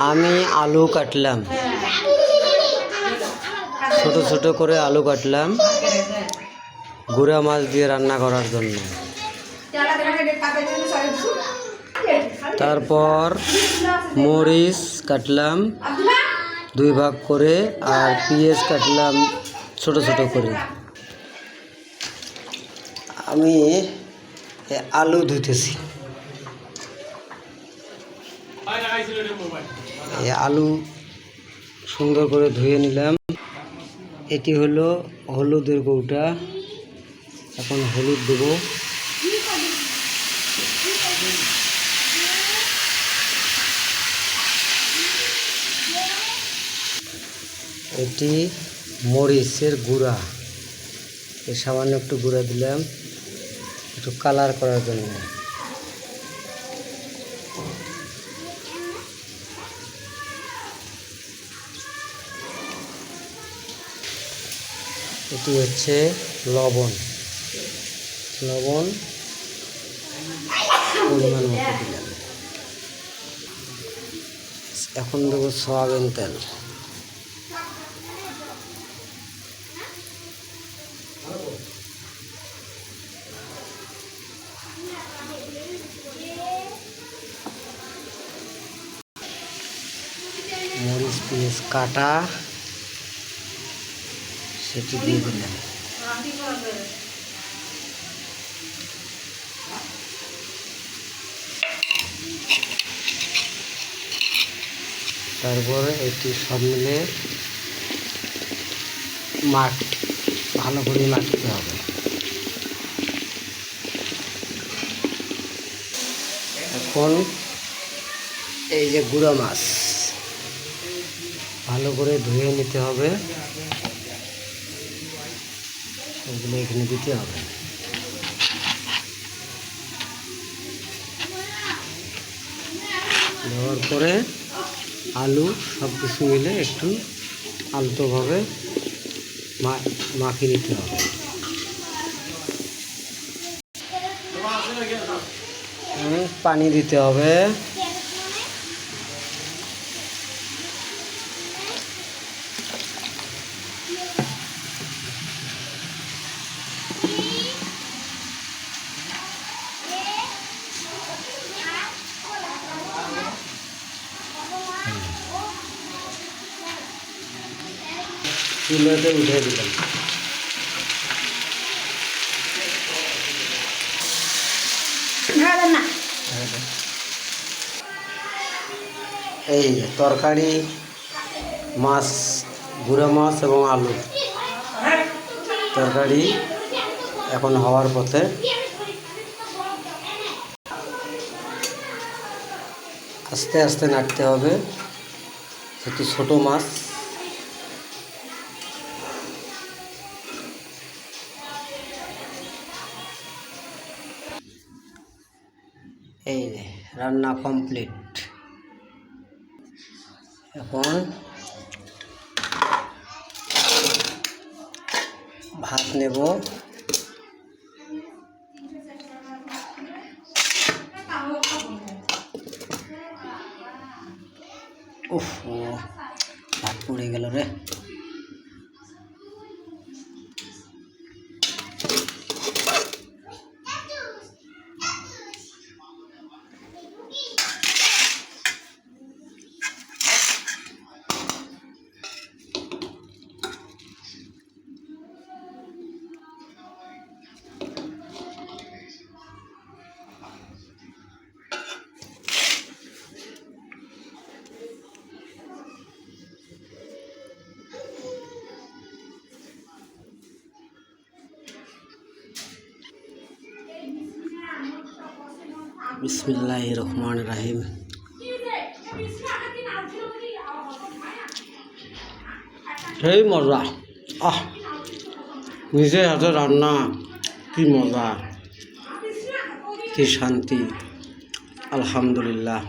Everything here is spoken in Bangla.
আমি আলু কাটলাম ছোট ছোট করে আলু কাটলাম গুঁড়া মাছ দিয়ে রান্না করার জন্য তারপর মরিচ কাটলাম দুই ভাগ করে আর পেঁয়াজ কাটলাম ছোট ছোট করে আমি আলু ধুতেছি আলু সুন্দর করে ধুয়ে নিলাম। এটি হলো হলুদের কৌটা। এখন হলুদ দেবো। এটি মরিচের গুঁড়া। এই সামান্য একটু গুঁড়া দিলাম। একটু কালার করার জন্য। এটি হচ্ছে লবণ। লবণ পরিমাণ মতো দিলাম। এখন দেবো সয়াবিন তেল। মরিচ পিস কাটা। সেটি দিয়ে দিলাম তারপরে এটি সব মিলে মাঠ ভালো করে মাখতে হবে। এখন এই যে গুঁড়া মাছ, ভালো করে ধুয়ে নিতে হবে। ওগুলো এখানে দিতে হবে। দেওয়ার পরে আলু সব কিছু মিলে একটু আলতোভাবে মাখিয়ে নিতে হবে। পানি দিতে হবে। চুলাতে উঠে দিলাম। এই তরকারি মাছ গুঁড়া মাছ এবং আলু। তরকারি এখন হওয়ার পথে। আস্তে আস্তে নাড়তে হবে। যেহেতু ছোটো মাছ এই রান্না কমপ্লিট এখন ভাত নেব। উফ ভাত পুড়ে গেল রে। বিসমিল্লাহ রহমান রাহিম সেই মজা। আহ নিজে হাতে রান্না কি মজা কি শান্তি। আলহামদুলিল্লাহ।